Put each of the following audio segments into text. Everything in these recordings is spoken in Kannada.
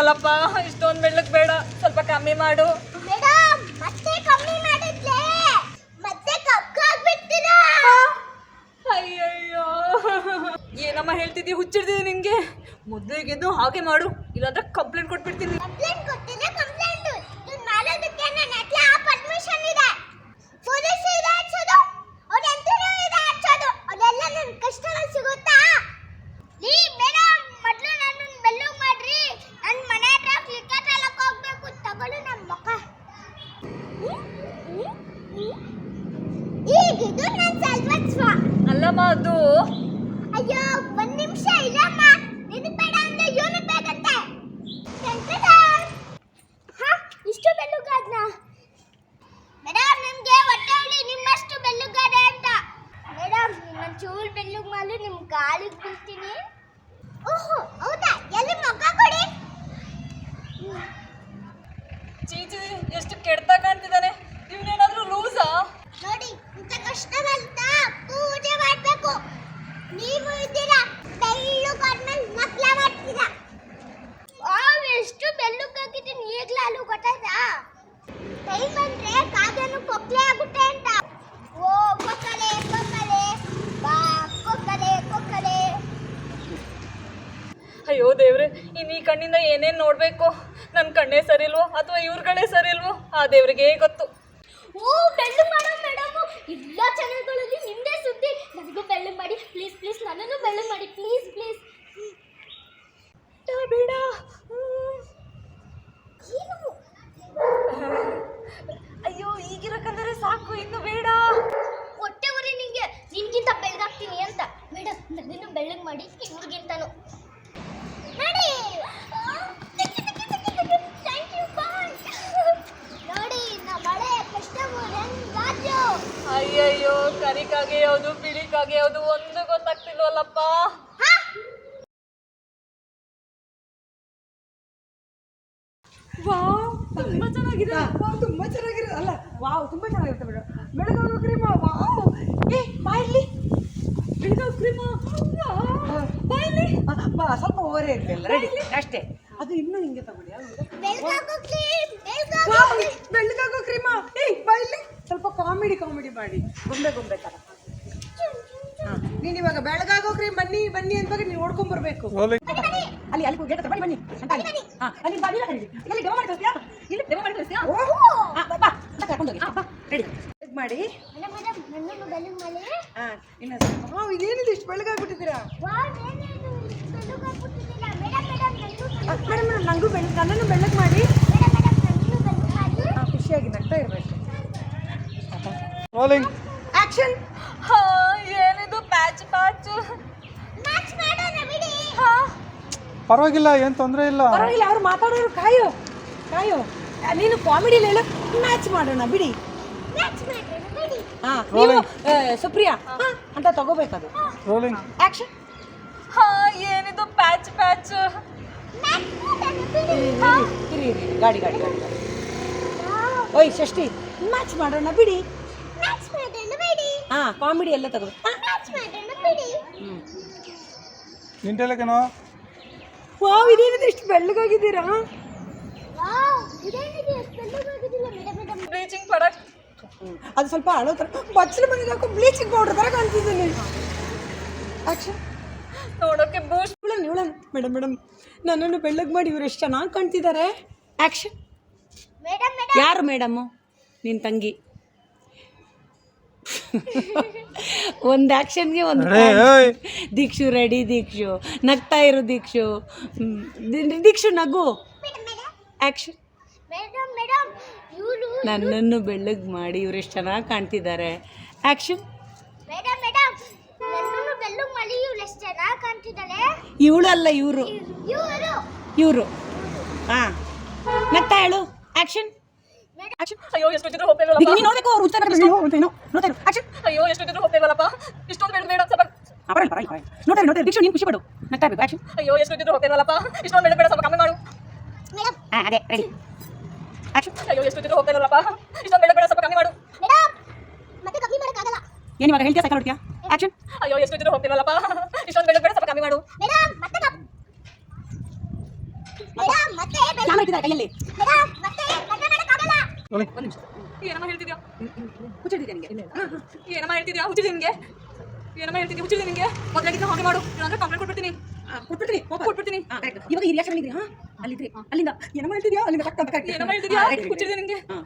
ಹೋಗ್ತಿಲ್ಲಲ್ಲಪ್ಪ ಇಷ್ಟೊಂದು ಬೆಳ್ಳಕ್ ಬೇಡ ಸ್ವಲ್ಪ ಕಮ್ಮಿ ಮಾಡು. ಅಯ್ಯಯ್ಯೋ. ಏನಮ್ಮ ಹೇಳ್ತಿದ್ದೀ ಹುಚ್ಚಿಡ್ತಿದ್ದೀನಿ ನಿನ್ಗೆ ಮೊದಲಿಗೆದ್ದು ಹಾಗೆ ಮಾಡು ಇಲ್ಲಾಂದ್ರೆ ಕಂಪ್ಲೇಂಟ್ ಕೊಟ್ಬಿಡ್ತೀನಿ ಕಂಪ್ಲೇಂಟ್ ಕೊಟ್ಟಿದ್ರೆ ಕಂಪ್ಲೇಂಟ್ ಇದನ್ನ ಮಾಡೋದಕ್ಕೆ ನನ್ನ ಹತ್ರ ಆ ಪರ್ಮಿಷನ್ ಇದೆ ಪೊಲೀಸ್ ಇದೆ ಹಚ್ಚೋದು ಅವ್ರ ಎಂತನೂ ಇದೆ ಹಚ್ಚೋದು ಅದೆಲ್ಲ ನನ್ನ ಕಷ್ಟಗಳು ಸಿಗುತ್ತಾ ಲೀ ಮೇಡಮ್ ಮೊದಲು ನನ್ನ ಬೆಲ್ಲು ಮಾಡ್ರಿ ನನ್ನ ಮನೆ ಹತ್ರ ಕ್ರಿಕೆಟ್ ಆಡಕ್ಕೆ ಹೋಗ್ಬೇಕು ತಗೊಳ್ಳು ನಮ್ಮ ಮುಖ ಈಗ ಇದು ನನ್ನ ಸರ್ವಸ್ವ ಅಲ್ಲಮ್ಮ ಅದು? ಅಯ್ಯೋ ಒಂದ್ ನಿಮಿಷ ಇಲ್ಲಮ್ಮ. ನಿನಗೆ ಬೇಡ ಅಂದ್ರೆ ಇವನು ಬೇಕಂತೆ? ಹಾ ಇಷ್ಟು ಬೆಲ್ಲುಗಾದ್ನ? ಮೇಡಮ್ ನಿಮ್ಗೆ ಹೊಟ್ಟೆ ಉಳಿ ನಿಮ್ಮಷ್ಟು ಬೆಲ್ಲುಗಾದೆ ಅಂತ. ಮೇಡಮ್ ನಿಮ್ಮ ಚೂಲ್ ಬೆಲ್ಲುಗ್ ಮಾಲು ನಿಮ್ ಕಾಲಿಗೆ ಬೀಳ್ತೀನಿ. ಓಹೋ ಹೌದಾ? ಎಲ್ಲಿ ಮಗ ಕೊಡಿ? ಚೀಚಿ ಎಷ್ಟು ಕೆಡ್ತಾ ಕಾಣ್ತಿದ್ದಾನೆ. ಇಂಥ ಕಷ್ಟವಂತ ಪೂಜೆ ಮಾಡಬೇಕು. ನೀವು ಇದ್ದೀರಾ? ಬೆಲ್ಲುಗಾದ್ಮೇಲೆ ಮಕ್ಳ ಮಾಡ್ತೀರಾ? ವಾವ್ ಎಷ್ಟು ಬೆಲ್ಲುಗಾಗಿದ್ದೀನಿ ಈಗಲೇ ಅಲ್ಲೂ ಗೊತ್ತಾಯ್ತಾ? ಟೈಮ್ ಅಂದ್ರೆ ಕಾಗನು ಕೊಕ್ಲೆ ಆಗುತ್ತೆ ಅಂತ. ಓ ಕೊಕ್ಕಲೆ ಕೊಕ್ಕಲೆ. ಬಾ ಕೊಕ್ಕಲೆ ಕೊಕ್ಕಲೆ. ಅಯ್ಯೋ ದೇವ್ರೆ ಇನ್ನು ಈ ಕಣ್ಣಿಂದ ಏನೇನು ನೋಡಬೇಕು? ನನ್ನ ಕಣ್ಣೇ ಸರಿಲ್ವೋ ಅಥವಾ ಇವ್ರಗಳೇ ಸರಿಲ್ವೋ? ಆ ದೇವ್ರಿಗೆ ಗೊತ್ತು. ಓ ಬೆಳ್ಳು ಮಾಡೋ ಮೇಡಮ್ ಎಲ್ಲ ಚಾನೆಲ್ಗಳಲ್ಲಿ ನಿಮ್ಮದೇ ಸುದ್ದಿ. ನನಗೂ ಬೆಳ್ಳು ಮಾಡಿ. ಪ್ಲೀಸ್ ಪ್ಲೀಸ್ ನನ್ನನ್ನು ಬೆಳ್ಳು ಮಾಡಿ. ಪ್ಲೀಸ್ ಪ್ಲೀಸ್ ಬೇಡ. ಏನು? ಅಯ್ಯೋ ಈಗಿರಕಂದರೆ ಸಾಕು ಇನ್ನು ಬೇಡ. ಹೊಟ್ಟೆ ಉರಿ ನಿಂಗೆ. ನಿನ್ಗಿಂತ ಬೆಳಗಾಗ್ತೀನಿ ಅಂತ. ಮೇಡಮ್ ನನ್ನನ್ನು ಬೆಳ್ಳಗೆ ಮಾಡಿ ಇವ್ರಿಗಿಂತನು ನೋಡಿ ಥ್ಯಾಂಕ್ ಯು ಬಾಯ್ ನೋಡಿ ನಮ್ಮ ಮಳೆ ಕಷ್ಟವು ಹೆಂಗಾದ್ರು ಅಯ್ಯಯ್ಯೋ ಕರಿಕಾಗೆ ಯಾವುದು ಬಿಳಿಕಾಗೆ ಯಾವುದು ಒಂದು ಗೊತ್ತಾಗ್ತಿಲ್ವಲ್ಲಪ್ಪ? ಹಾ ವಾವ್ ತುಂಬಾ ಚೆನ್ನಾಗಿದೆ. ವಾವ್ ತುಂಬಾ ಚೆನ್ನಾಗಿರೋ ಅಲ್ಲ ವಾವ್ ತುಂಬಾ ಚೆನ್ನಾಗಿರುತ್ತೆ ಮೇಡಮ್ ಬೆಳಗಾವಿ ಕ್ರೀಮ ವಾವ್. ಏ ಬಾಯಲ್ಲಿ ಬೆಳಗಾವ್ ಕ್ರೀಮ. ಬಾಯಲ್ಲಿ ಸ್ವಲ್ಪ ಓವರೇ ಇರಲಿಲ್ಲ ರೆಡಿ ಅಷ್ಟೇ. ಅದು ಇನ್ನೂ ಹಿಂಗೆ ತಗೊಳ್ಳಿ ಬೆಳಗಾಗೋ ಕ್ರೀಮ್ ಏಯ್ ಬಾಯಲ್ಲಿ ಸ್ವಲ್ಪ ಕಾಮಿಡಿ ಕಾಮಿಡಿ ಮಾಡಿ. ಗೊಂಬೆ ಗೊಂಬೆ ಥರ ನೀನು ಇವಾಗ ಬೆಳಗಾಗೋಗ್ರಿ ಬನ್ನಿ ಬನ್ನಿ ಬನ್ನಿ ಅಂದಾಗ ನೀವು ಓಡ್ಕೊಂಡ್ ಬರಬೇಕು. ಅಲ್ಲಿ ಅಲ್ಲಿ ಗೇಟ್ ಬನ್ನಿ ಬನ್ನಿ. ಅಂತ ಅಲ್ಲಿ. ಹಾಂ ಅಲ್ಲಿ ಬಾ ನೀನು ಕರೀರಿ. ಇಲ್ಲಿ ಡೆಮೋ ಮಾಡಿ ತೋರಿಸ್ತೀಯಾ? ಇಲ್ಲಿ ಡೆಮೋ ಮಾಡಿ ತೋರಿಸ್ತೀಯಾ? ಹಾಂ ಬಾ ಅಂತ ಕರ್ಕೊಂಡು ಹೋಗಿ. ಹಾಂ ಬಾ ರೆಡಿ ಮಾಡಿ. ಹಾಂ ಇದೇನಿದೆ ಇಷ್ಟು ಬೆಳಗಾಗ್ಬಿಟ್ಟಿದ್ದೀರಾ? ಮೇಡಮ್ ನನಗೂ ಬೆಳಗ್ಗೆ ನನ್ನನ್ನು ಬೆಳ್ಳಗೆ ಮಾಡಿ. ಖುಷಿಯಾಗಿ ನಗ್ತಾ ಇರಬೇಕು. ರೋಲಿಂಗ್ ಆಕ್ಷನ್ ಹಾ! ಮ್ಯಾಚ್ ಮಾಡೋಣ ಬಿಡಿ. ಹಾ. ಪರವಾಗಿಲ್ಲ ಏನು ತೊಂದರೆ ಇಲ್ಲ. ಪರವಾಗಿಲ್ಲ ಅವ್ರು ಮಾತಾಡೋರು ಕಾಯೋ ಕಾಯೋ. ನೀನು ಕಾಮಿಡಿಲಿ ಹೇಳು ಮ್ಯಾಚ್ ಮಾಡೋಣ ಬಿಡಿ. ಮ್ಯಾಚ್ ಮಾಡೋಣ ಬಿಡಿ. ಹಾ ನೀವು ಸುಪ್ರಿಯಾ ಹಾಂ ಅಂತ ಅದು ರೋಲಿಂಗ್ ಆಕ್ಷನ್ ಹಾ ಏನಿದು ಪ್ಯಾಚ್ ಪ್ಯಾಚ್ ಮ್ಯಾಚ್ ಮಾಡೋಣ ಬಿಡಿ. ಇರಿ ಇರಿ ಗಾಡಿ ಗಾಡಿ ಗಾಡಿ ಓಯ್ ಷಷ್ಠಿ ಮ್ಯಾಚ್ ಮಾಡೋಣ ಬಿಡಿ. ಮ್ಯಾಚ್ ಮಾಡೋಣ ಬಿಡಿ ಹಾಂ ಕಾಮಿಡಿ ಎಲ್ಲ ತಗೋ. ಹಾಂ. ಮ್ಯಾಚ್ ಮಾಡೋಣ ಬಿಡಿ ನಿಂಟೆಲ್ಲಕೇನೋ ವಾವ್ ಇದೇನಿದೆ? ಇಷ್ಟು ಬೆಳ್ಳಗಾಗಿದ್ದೀರಾ? ಮೇಡಮ್ ಮೇಡಮ್ ಬ್ಲೀಚಿಂಗ್ ಪ್ರಾಡಕ್ಟ್ ಅದು ಸ್ವಲ್ಪ ಹಳೋ ಥರ. ಬಚ್ಚಲ ಮನೆಗೆ ಹಾಕೋ ಬ್ಲೀಚಿಂಗ್ ಪೌಡರ್ ಥರ ಕಾಣ್ತಿದ್ದೀನಿ. ಆಕ್ಷನ್ ನೋಡೋಕೆ ಬೂಸ್ಟ್ ಇವಳನ್ ಇವಳನ್. ಮೇಡಮ್ ಮೇಡಮ್ ನನ್ನನ್ನು ಬೆಳ್ಳಗೆ ಮಾಡಿ ಇವ್ರು ಎಷ್ಟು ಚೆನ್ನಾಗಿ ಕಾಣ್ತಿದ್ದಾರೆ ಆಕ್ಷನ್ ಮೇಡಮ್ ಮೇಡಮ್ ಯಾರು ಮೇಡಮ್ಮು? ನಿನ್ನ ತಂಗಿ. ಒಂದು ಆ್ಯಕ್ಷನ್ಗೆ ಒಂದು ದೀಕ್ಷು ರೆಡಿ ದೀಕ್ಷು. ನಗ್ತಾ ಇರು ದೀಕ್ಷು. ದೀಕ್ಷು ನಗು. ಆ್ಯಕ್ಷನ್ ನನ್ನನ್ನು ಬೆಳ್ಳಗೆ ಮಾಡಿ ಇವ್ರು ಎಷ್ಟು ಚೆನ್ನಾಗಿ ಕಾಣ್ತಿದ್ದಾರೆ. ಆ್ಯಕ್ಷನ್ ಇವಳಲ್ಲ ಇವರು. ಇವರು. ಹಾಂ. ನಗ್ತಾ ಹೇಳು. Action action. ಅಯ್ಯೋ ಎಷ್ಟು ಇದ್ರು ನೋಡ್ಬೇಕು ಅವ್ರು ಆಕ್ಷನ್. ಅಯ್ಯೋ ಎಷ್ಟು ಇಷ್ಟೊಂದು ಬೇಡ ಬೇಡ ಸ್ವಲ್ಪ ದೀಕ್ಷು ನೀನು ಖುಷಿ ಪಡು ನಗ್ತಾ ಇರಬೇಕು ಆಕ್ಷನ್. ಅಯ್ಯೋ ಎಷ್ಟು ಇದ್ರು ಹೋಗ್ತೇವಲ್ಲಪ್ಪ ಇಷ್ಟೊಂದು ಬೇಡ ಬೇಡ ಸ್ವಲ್ಪ ಕಮ್ಮಿ ಮಾಡು. ಮೇಡಮ್ ಹಾಂ ಅದೇ ರೆಡಿ ಆಕ್ಷನ್. ಅಯ್ಯೋ ಎಷ್ಟು ಇದ್ರು ಹೋಗ್ತೇವಲ್ಲಪ್ಪ ಇಷ್ಟೊಂದು ಬೇಡ ಬೇಡ ಸ್ವಲ್ಪ ಕಮ್ಮಿ ಮಾಡು. ಮೇಡಮ್ ಮತ್ತೆ ಕಮ್ಮಿ ಮಾಡೋಕ್ಕಾಗಲ್ಲ. ಏನು ಇವಾಗ ಹೇಳ್ತೀಯಾ ಸೈಕಲ್ ಹೊಡ್ತೀಯಾ ಆಕ್ಷನ್. ಅಯ್ಯೋ ಎಷ್ಟು ಇದ್ರು ಹೋಗ್ತೇವಲ್ಲಪ್ಪ ಇಷ್ಟೊಂದು ಬೇಡ ಬೇಡ ಸ್ವಲ್ಪ ಕಮ್ಮಿ ಮಾಡು. ಮೇಡಮ್ ಮತ್ತೆ ಮೇಡಮ್ ಮತ್ತೆ ಇಟ್ಟಿದ್ದಾರೆ ಕೈಯಲ್ಲಿ. ಮೇಡಮ್ ಮತ್ತೆ ಕಡಿಮೆ ಮಾಡೋಕ್ಕಾಗಲ್ಲ ಒಂದು ನಿಮಿಷ ಏನಮ್ಮ ಹೇಳ್ತಿದ್ಯಾ? ಹುಚ್ಚಿಡಿದೆ ನಿಮಗೆ ಏನಮ್ಮ ಹೇಳ್ತಿದ್ಯಾ? ಹುಚ್ಚಿದೆ ನಿಮಗೆ ಏನಮ್ಮ ಹೇಳ್ತಿದ್ಯಾ? ಹುಚ್ಚಿದೆ ನಿನಗೆ ಮೊದಲಾಗಿದ್ದ ಹಾಗೆ ಮಾಡು. ಇಲ್ಲಾಂದ್ರೆ ಕಂಪ್ಲೇಂಟ್ ಕೊಟ್ಬಿಡ್ತೀನಿ. ಕೊಟ್ಬಿಡ್ತೀನಿ. ಕೊಟ್ಬಿಡ್ತೀನಿ. ಇವಾಗ ಈ ರಿಯಾಕ್ಷನ್ ಇದ್ರಿ ಹಾ? ಅಲ್ಲಿದ್ರಿ. ಅಲ್ಲಿಂದ. ಏನಮ್ಮ ಹೇಳ್ತಿದ್ಯಾ? ಅಲ್ಲಿಂದ ಕಟ್ ಅಂತ ಕಟ್ ಏನಮ್ಮ ಹೇಳ್ತಿದ್ಯಾ? ಹುಚ್ಚಿದೆ ನಿಮಗೆ ಹಾ.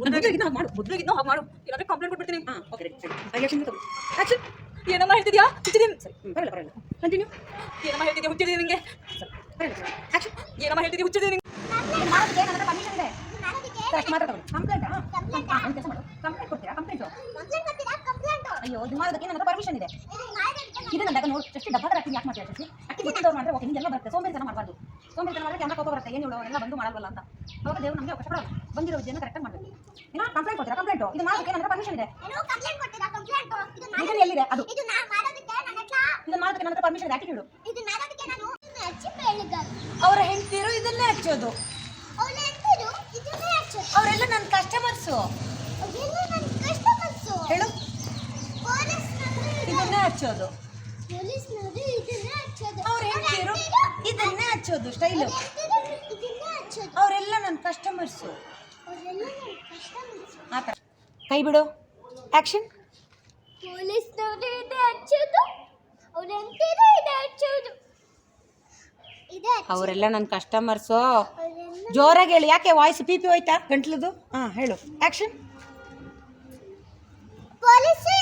ಮೊದಲಾಗಿದ್ದ ಹಾಗೆ ಮಾಡು. ಮೊದಲಾಗಿದ್ದ ಹಾಗೆ ಮಾಡು. ಇಲ್ಲಾಂದ್ರೆ ಕಂಪ್ಲೇಂಟ್ ಕೊಟ್ಬಿಡ್ತೀನಿ. ಹಾ ಓಕೆ ರೆಡಿ ರಿಯಾಕ್ಷನ್ ತಗೋ ಆಕ್ಷನ್ ಏನಮ್ಮ ಹೇಳ್ತಿದ್ಯಾ? ಹುಚ್ಚಿದ್ದೀನಿ ಸರಿ ಪರವಾಗಿಲ್ಲ ಪರವಾಗಿಲ್ಲ. ಕಂಟಿನ್ಯೂ ಏನಮ್ಮ ಹೇಳ್ತಿದ್ಯಾ? ಹುಚ್ಚಿದೆ ಏನಮ್ಮ ಹೇಳ್ತಿದ್ಯಾ? ಹುಚ್ಚಿದೆ ಅಷ್ಟು ಮಾತ್ರ ತಗೊಳ್ಳಿ ಕಂಪ್ಲೇಂಟ್ ಒಂದು ಕೆಲಸ ಮಾಡು. ಕಂಪ್ಲೇಂಟ್ ಕೊಡ್ತೀರಾ? ಕಂಪ್ಲೇಂಟ್ ಅಯ್ಯೋ ಇದು ಮಾಡೋದಕ್ಕೆ ನನ್ನ ಪರ್ಮಿಷನ್ ಇದೆ. ಇದು ನೋಡಿ ಎಷ್ಟು ಡಬ್ಬ ಹಾಕಿ ಯಾಕೆ ಮಾಡ್ತೀರಾ ಶಶಿ ಅಕ್ಕಿ ಗೊತ್ತಿದ್ದವ್ರು ಮಾಡಿದ್ರೆ ಓಕೆ ಹಿಂಗೆಲ್ಲ ಬರುತ್ತೆ. ಮಾಡಬಾರ್ದು. ಸೋಂಬೇರಿತನ ಮಾಡಿದ್ರೆ ಕ್ಯಾಮ್ರಾ ಕೋಪ ಬರುತ್ತೆ. ಏನು ಇವಳು? ಎಲ್ಲ ಬಂದು ಮಾಡಲ್ವಲ್ಲ ಅಂತ. ಅವಾಗ ದೇವ್ರು? ನಮಗೆ ಅವಕಾಶ ಕೊಡೋದು ಬಂದಿರೋ ಕರೆಕ್ಟಾಗಿ ಮಾಡಬೇಕು. ಏನೋ ಕಂಪ್ಲೇಂಟ್ ಕೊಡ್ತೀರಾ? ಕಂಪ್ಲೇಂಟ್ ಇದು ಮಾಡೋದಕ್ಕೆ ನನ್ನ ಪರ್ಮಿಷನ್ ಇದೆ. ಎಲ್ಲಿದೆ? ಅದು. ಇದು ಮಾಡೋದಕ್ಕೆ ನನ್ನ ಪರ್ಮಿಷನ್ ಇದೆ. ಆಟಿಟ್ಯೂಡು ಅವರ ಹೆಂಡತಿರು ಇದನ್ನೇ ಹಚ್ಚೋದು ಅವಳು ಎಂತದು ಇದನ್ನೇ ಹಚ್ಚೋದು ಅವರೆಲ್ಲ ನನ್ನ ಕಸ್ಟಮರ್ಸು ಹೇಳು. ಇದನ್ನೇ ಹಚ್ಚೋದು. ಅವ್ರು ಹೆಂಡತಿರು ಇದನ್ನೇ ಹಚ್ಚೋದು ಸ್ಟೈಲು ಅವರೆಲ್ಲ ನನ್ನ ಕಸ್ಟಮರ್ಸು ಕೈ ಬಿಡು. ಆ್ಯಕ್ಷನ್ ಪೊಲೀಸ್ನವರು ಇದೆ ಹಚ್ಚೋದು. ಅವ್ರ ಹಚ್ಚೋದು ಇದೆ ಹಚ್ಚೋದು. ಅವರೆಲ್ಲ ನನ್ನ ಕಸ್ಟಮರ್ಸು ಜೋರಾಗಿ ಹೇಳಿ. ಯಾಕೆ ವಾಯ್ಸ್ ಪಿ ಪಿ ಹೋಯ್ತಾ? ಗಂಟ್ಲದು? ಹಾಂ ಹೇಳು. ಆ್ಯಕ್ಷನ್ ಪೊಲೀಸು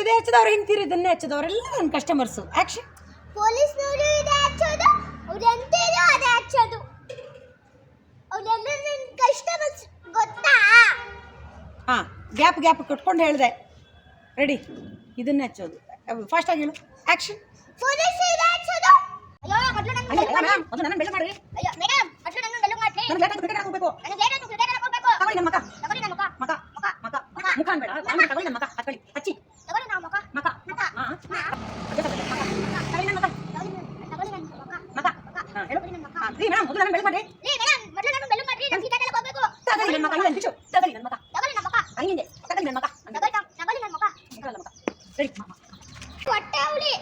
ಇದೆ ಹಚ್ಚೋದು ಅವ್ರು ಹೆಂಡ್ತಿರು ಇದನ್ನೇ ಹಚ್ಚೋದು. ಅವರೆಲ್ಲ ನನ್ನ ಕಸ್ಟಮರ್ಸು ಆ್ಯಕ್ಷನ್ ಪೊಲೀಸ್ನವರು ಇದೆ ಹಚ್ಚೋದು ಅವ್ರು ಎಂತಿರು ಅದೇ ಹಚ್ಚೋದು ಅವರೆಲ್ಲ ನನ್ನ ಕಸ್ಟಮರ್ಸ್ ಗೊತ್ತಾ? ಹಾಂ ಗ್ಯಾಪ್ ಗ್ಯಾಪ್ ಕೊಟ್ಕೊಂಡು ಹೇಳಿದೆ. ರೆಡಿ ಇದನ್ನೇ ಹಚ್ಚೋದು. ಫಾಸ್ಟಾಗಿ ಹೇಳು. ಆ್ಯಕ್ಷನ್ ಪೊಲೀಸು ಇದೆ ಹಚ್ಚೋದು ಅಯ್ಯೋ ಮೊದಲು ನನ್ನ ಬೆಲ್ಲು ಮಾಡಿ ಮೇಡಮ್ ಅದು ನನ್ನ ಬೆಲ್ಲ ಮಾಡ್ರಿ ಅಯ್ಯೋ ಮೇಡಮ್ ಮೊದಲು ನನ್ನ ಬೆಲ್ಲು ಮಾಡಿ ನನಗೆ ಲೇಟಾಗಿ ಕ್ರಿಕೆಟ್ ಹೋಗ್ಬೇಕು ನನಗೆ ಲೇಟ್ ಕ್ರಿಕೆಟ್ ಹೋಗ್ಬೇಕು ತಗೊಳ್ಳಿ ನನ್ನ ಮಕ ತಗೊಳ್ಳಿ ನನ್ನ ಮುಖ ಮಕ ಮುಖ ಮಕ ಮುಖ ಅನ್ಬೇಡ ಆಮೇಲೆ ತಗೊಳ್ಳಿ ನನ್ನ ಮಕ ಹತ್ಕೊಳ್ಳಿ ಹಚ್ಚಿ ತಗೊಳ್ಳಿ ನನ್ನ ಮುಖ ಮಕ ಮುಖ ಹಾಂ ಹಾ. ಅದೇ ತಗೊಳ್ಳಿ, ಮಕ ತಗೊಳ್ಳಿ ನನ್ನ ಮಕ ತಗೊಳ್ಳಿ ನನ್ನ- ತಗೊಳ್ಳಿ ನನ್ನ ಮುಖ ಮಕ ಹಾಂ ಹೇಳು ತಗೊಳ್ಳಿ ನನ್ನ ಮುಖ ಹಾಂ ರೀ ಮೇಡಮ್ ಮೊದಲು ನನ್ನ ಬೆಲ್ಲ ಮಾಡ್ರಿ ರೀ ಮೇಡಮ್ ಮೊದಲು ನನ್ನ ಬೆಲ್ಲು ಮಾಡಿ ನಾನು ಕ್ರಿಕೆಟ್ ಹೋಗ್ಬೇಕು ತಗೊಳ್ಳಿ ನನ್ನ ಮಕ ಇಲ್ಲ ಬಿಚ್ಚು ತಗೊಳ್ಳಿ ನನ್ನ ಮಕ ತಗೊಳ್ಳಿ ನನ್ನ ಮುಖ ಹಂಗಿದೆ ತಗೊಳ್ಳಿ ನನ್ನ ಮಕ ತಗೊಳ್ಳಿ ನಮ್ಮ- ತಗೊಳ್ಳಿ ನನ್ನ ಮುಖ ತಗೊಳ್ಳಿ ನನ್ನ ಮಕ ಸರಿ ಹೊಟ್ಟೆ ಅವಳಿ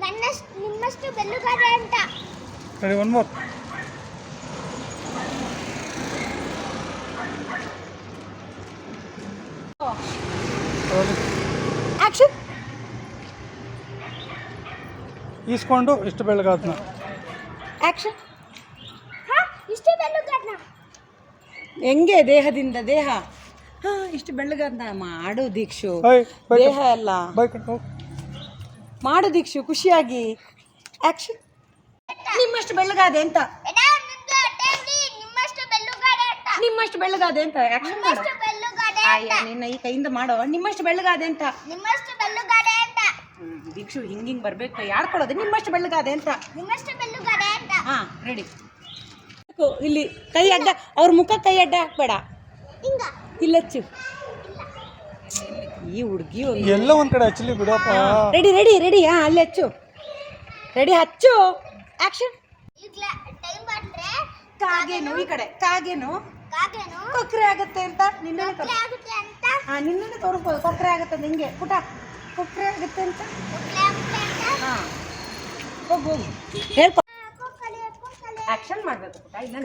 ನನ್ನಷ್ಟು ನಿಮ್ಮಷ್ಟು ಬೆಲ್ಲುಗಾರ ಅಂತ ರೆಡಿ ಒನ್ ಮೋರ್ ಆ್ಯಕ್ಷನ್ ಈಸ್ಕೊಂಡು ಇಷ್ಟು ಬೆಳಗಾದ್ನ ಆ್ಯಕ್ಷನ್ ಹಾ ಇಷ್ಟು ಬೆಲ್ಲುಗಾರನ ಹೆಂಗೆ ದೇಹದಿಂದ ದೇಹ? ಹಾ ಇಷ್ಟು ಬೆಳ್ಳಗನ್ನ ಮಾಡು ದೀಕ್ಷು. ಹಾಯ್ ದೇಹ ಅಲ್ಲ. ಬೈ ಮಾಡು ದೀಕ್ಷು ಖುಷಿಯಾಗಿ. ಆಕ್ಷನ್ ನಿಮ್ಮಷ್ಟು ಬೆಳ್ಳಗಾದೆ ಅಂತ. ನಿಮ್ಮಷ್ಟು ಬೆಳ್ಳಗಾದೆ ಅಂತ. ಆಕ್ಷನ್ ಮಾಡು. ಅಯ್ಯ ನಿನ್ನ ಈ ಕೈಯಿಂದ ಮಾಡೋ ನಿಮ್ಮಷ್ಟು ಬೆಳ್ಳಗಾದೆ ಅಂತ. ನಿಮ್ಮಷ್ಟು ಬೆಳ್ಳಗಾದೆ ಅಂತ. ದೀಕ್ಷು ಹಿಂಗ್ ಹಿಂಗ್ ಬರ್ಬೇಕು ಯಾಡ್ಕೊಳ್ಳೋದು ನಿಮ್ಮಷ್ಟು ಬೆಳ್ಳಗಾದೆ ಅಂತ. ನಿಮ್ಮಷ್ಟು ಬೆಳ್ಳಗಾದೆ ಅಂತ. ಹಾ ರೆಡಿ ಇಲ್ಲಿ ಕೈ ಅಡ್ಡ ಅವ್ರ ಮುಖ ಕೈ ಅಡ್ಡ ಹಾಕ್ಬೇಡ. ಹಿಂಗ. ಇಲ್ಲಚ್ಚು ಈ ಹುಡುಗಿ ಎಲ್ಲ ಒಂದ್ ಕಡೆ ಹಚ್ಚಲಿ ಬಿಡಪ್ಪ. ರೆಡಿ ರೆಡಿ ರೆಡಿ ಹಾ ಅಲ್ಲಿ ಹಚ್ಚು. ರೆಡಿ ಹಚ್ಚು. ಆಕ್ಷನ್ ಈಗ ಟೈಮ್ ಬಂದ್ರೆ ಕಾಗೇನು ಈ ಕಡೆ ಕಾಗೇನು. ಕಾಗೇನು ಕೊಕ್ರೆ ಆಗುತ್ತೆ ಅಂತ ನಿನ್ನ ಕೊಕ್ಲೆ ಆಗುತ್ತೆ ಅಂತ? ಹಾ ನಿನ್ನೆ ತೋರಿಸ್ಬೋದು. ಕೊಕ್ಕರೆ ಆಗುತ್ತೆ ನಿಂಗೆ. ಹಿಂಗೆ ಪುಟ. ಕೊಕ್ಕರೆ ಆಗುತ್ತೆ ಅಂತ? ಕೊಕ್ಲೆ ಆಗುತ್ತೆ ಹಾ. ಹೋಗು ಹೋಗು. ಹೇಳ್ಕೊ. ಆಕ್ಷನ್ ಮಾಡಬೇಕು ಪುಟ. ಇಲ್ಲ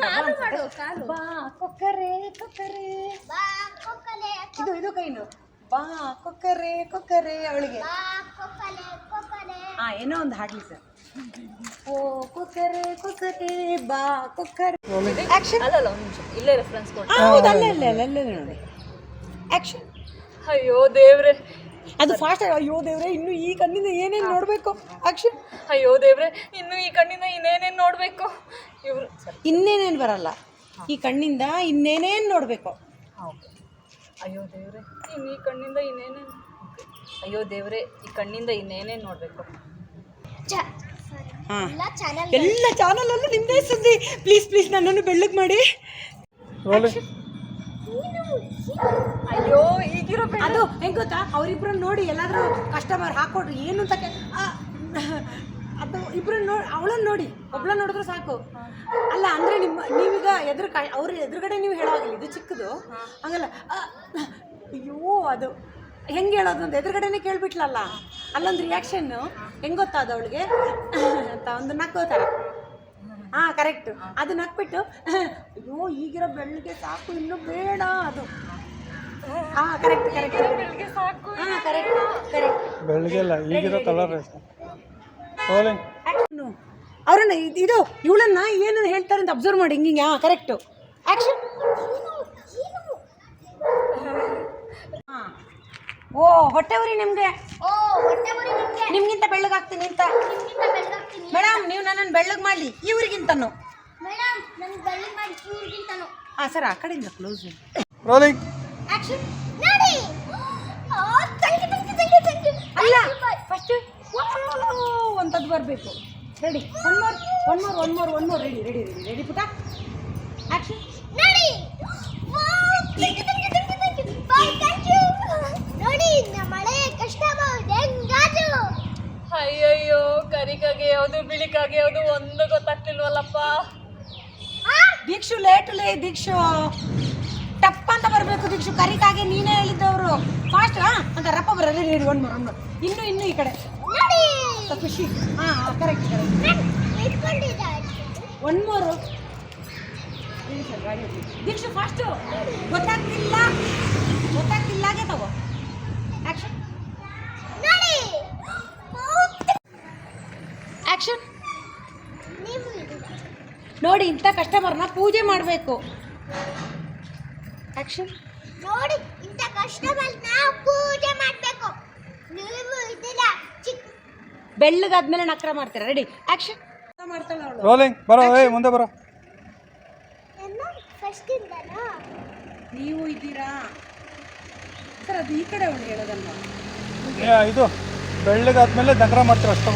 ಬಾ ಕೊಕ್ಕರೆ ಕೊಕ್ಕರೆ. ಬಾ ಕೊಕ್ಕಲೆ ಇದು ಇದು ಕೈನು. ಬಾ ಕೊಕ್ಕರೆ ಕೊಕ್ಕರೆ ಅವಳಿಗೆ. ಹಾ ಏನೋ ಒಂದು ಹಾಡ್ಲಿ ಸರ್. ಓ ಕೊಕ್ಕರೆ ಕೊಕ್ಕರೆ ಬಾ ಕೊಕ್ಕರೆ. ಆಕ್ಷನ್ ಅಲ್ಲಲ್ಲ ಒಂದು ನಿಮಿಷ. ಇಲ್ಲೇ ರೆಫರೆನ್ಸ್ ಕೊಡು. ಹೌದು ಅಲ್ಲೇ ಅಲ್ಲೇ ಅಲ್ಲೇ ಅಲ್ಲೇ ನೋಡಿ. ಆಕ್ಷನ್ ಅಯ್ಯೋ ದೇವ್ರೆ. ಅದು ಫಾಸ್ಟ್ ಅಯ್ಯೋ ದೇವ್ರೆ ಇನ್ನು ಈ ಕಣ್ಣಿಂದ ಏನೇನು ನೋಡಬೇಕು? ಆಕ್ಷನ್ ಅಯ್ಯೋ ದೇವ್ರೆ ಇನ್ನು ಈ ಕಣ್ಣಿಂದ ಇನ್ನೇನೇನು ನೋಡಬೇಕು? ಇವ್ರು ಇನ್ನೇನೇನು ಬರಲ್ಲ. ಈ ಕಣ್ಣಿಂದ ಇನ್ನೇನೇನು ನೋಡಬೇಕು? ಓಕೆ ಅಯ್ಯೋ ದೇವ್ರೆ ಇನ್ನು ಈ ಕಣ್ಣಿಂದ ಇನ್ನೇನೇನು? ಅಯ್ಯೋ ದೇವ್ರೆ ಈ ಕಣ್ಣಿಂದ ಇನ್ನೇನೇನು ನೋಡಬೇಕು? ಹಾಂ. ಎಲ್ಲ ಚಾನಲ್ ಅಲ್ಲೂ ಚಾನಲಲ್ಲೂ ನಿಮ್ಮದೇ ಸುದ್ದಿ. ಪ್ಲೀಸ್ ಪ್ಲೀಸ್ ನನ್ನನ್ನು ಬೆಳ್ಳಗೆ ಮಾಡಿ. ಅಯ್ಯೋ ಈಗಿರೋ ಅದು ಹೆಂಗ್ ಗೊತ್ತಾ? ಅವರಿಬ್ರು ನೋಡಿ ಎಲ್ಲಾದ್ರೂ ಕಸ್ಟಮರ್ ಹಾಕೊಡ್ರಿ ಏನು ಅಂತ ಅದು ಇಬ್ರು ನೋಡಿ ಅವಳನ್ನ ನೋಡಿ. ಒಬ್ಳ ನೋಡಿದ್ರು ಸಾಕು. ಅಲ್ಲ ಅಂದ್ರೆ ನಿಮ್ಮ ನೀವೀಗ ಎದುರು ಕ ಅವ್ರ ಎದುರುಗಡೆ ನೀವು ಹೇಳೋಗಿಲ್ಲ ಇದು ಚಿಕ್ಕದು. ಹಂಗಲ್ಲ ಆ, ಅಯ್ಯೋ ಅದು ಹೆಂಗೆ ಹೇಳೋದು ಅಂತ ಎದುರುಗಡೆನೆ ಕೇಳ್ಬಿಟ್ಲಲ್ಲ? ಅಲ್ಲೊಂದು ರಿಯಾಕ್ಷನ್ನು ಹೆಂಗೆ ಗೊತ್ತಾದ ಅದು ಅವಳಿಗೆ? ಅಂತ ಒಂದು ನಕ್ಕೋತಾರ. ಹಾಂ ಕರೆಕ್ಟ್ ಅದು ನಕ್ಬಿಟ್ಟು ಅಯ್ಯೋ ಈಗಿರೋ ಬೆಳ್ಳಿಗೆ ಸಾಕು ಇನ್ನು ಬೇಡ ಅದು. ಹಾಂ ಕರೆಕ್ಟ್ ಕರೆಕ್ಟ್ ಸಾಕು ಹಾಂ ಕರೆಕ್ಟ್ ಕರೆಕ್ಟ್ ಬೆಳಗ್ಗೆಲ್ಲ ಈಗಿರೋ ಕಲರ್ ರೋಲಿಂಗ್ ಅವ್ರನ್ನ ಇದ್- ಇದು ಇವಳನ್ನ ಏನನ್ನ ಹೇಳ್ತಾರೆ ಅಂತ ಅಬ್ಸರ್ವ್ ಮಾಡಿ ಹಿಂಗೆ ಹಾಂ ಕರೆಕ್ಟು ಆ್ಯಕ್ಷನ್ ಹಾಂ. ಓ ಹೊಟ್ಟೆ ಉರಿ ನಿಮಗೆ? ನಿಮ್ಗಿಂತ ಬೆಳ್ಳಗಾಗ್ತೀನಿ ಅಂತ. ಮೇಡಮ್ ನೀವು ನನ್ನನ್ನು ಬೆಳ್ಳಗೆ ಮಾಡಲಿ ಇವ್ರಿಗಿಂತನೂ ಮೇಡಮ್ ನನ್ ಬೆಳ್ಳಿ ಮಾಡಿ ಇವ್ರಿಗಿಂತನೂ ಹಾಂ ಸರ್ ಆ ಕಡೆಯಿಂದ ಕ್ಲೋಸ್ ರೋಲಿಂಗ್ ಆ್ಯಕ್ಷನ್ ನೋಡಿ. ಅಲ್ಲ ಫಸ್ಟ್ ಅಂತದ್ದು ಬರಬೇಕು. Ready one more one more one more one more ready ready ready ready ಪುಟ. ಆಕ್ಷನ್ ನೋಡಿ. ನೋಡಿ ಮಳೆ ಕಷ್ಟ ಅಯ್ಯಯ್ಯೋ ಕರಿಕಾಗೆ ಯಾವುದು ಬಿಳಿಕಾಗೆ ಯಾವುದು ಒಂದು ಗೊತ್ತಾಗ್ತಿಲ್ವಲ್ಲಪ್ಪ. ದೀಕ್ಷು ಲೇಟ್ ಲೇ ದೀಕ್ಷು. ಟಪ್ ಅಂತ ಬರಬೇಕು ದೀಕ್ಷು. ಕರಿಕಾಗೆ ನೀನೇ ಹೇಳಿದ್ದವರು. ಫಾಸ್ಟ್ ಅಂತ ರಪ್ಪ ಬರಲಿ ready ready one more one more ಇನ್ನು ಇನ್ನು ಈ ಕಡೆ. ಸ್ವಲ್ಪ ಖುಷಿ. ಹಾಂ correct correct one more Deekshu fast ಗೊತ್ತಾಗ್ತಿಲ್ಲ. ಗೊತ್ತಾಗ್ತಿಲ್ಲಾಗೆ ತಗೋ. ಆ್ಯಕ್ಷನ್ ಆ್ಯಕ್ಷನ್ ನೋಡಿ, ಇಂಥ ಕಸ್ಟಮರ್ನ ಪೂಜೆ ಮಾಡಬೇಕು. ಆ್ಯಕ್ಷನ್ ನೋಡಿ ಇಂಥ ಕಷ್ಟ ನಾವು ಪೂಜೆ ಮಾಡಬೇಕು ನೀವು ಇದ್ದೀರ ಚಿಕ್ಕ ಬೆಳ್ಳಗಾದ್ಮೇಲೆ ನಕ್ರ ಮಾಡ್ತೀರಾ? ರೆಡಿ ಆಕ್ಷನ್ ಮಾಡ್ತಾಳೆ ಅವಳು. ರೋಲಿಂಗ್ ಬರೋ ಏ ಮುಂದೆ ಬರೋ. ನೀವು ಇದ್ದೀರಾ? ಸರ್ ಅದು ಈ ಕಡೆ ಅವಳು ಹೇಳೋದಲ್ವಾ? ಇದು ಬೆಳ್ಳಗಾದ್ಮೇಲೆ ನಕ್ರ ಮಾಡ್ತೀರ ಅಷ್ಟೇ.